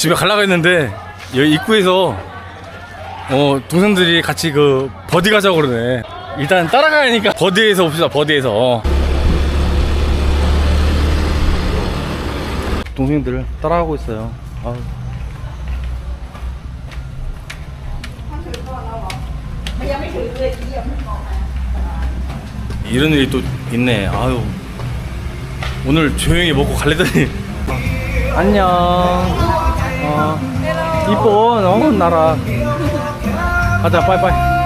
집에 가려고 했는데 여기 입구에서 어 동생들이 같이 그 버디 가자고 그러네. 일단 따라가니까 버디에서 봅시다 버디에서. 어. 동생들 따라가고 있어요. 아우. 이런 일이 또 있네. 아유. 오늘 조용히 먹고 갈래더니. 안녕 어 이뻐 어 나라. 가자 빠이빠이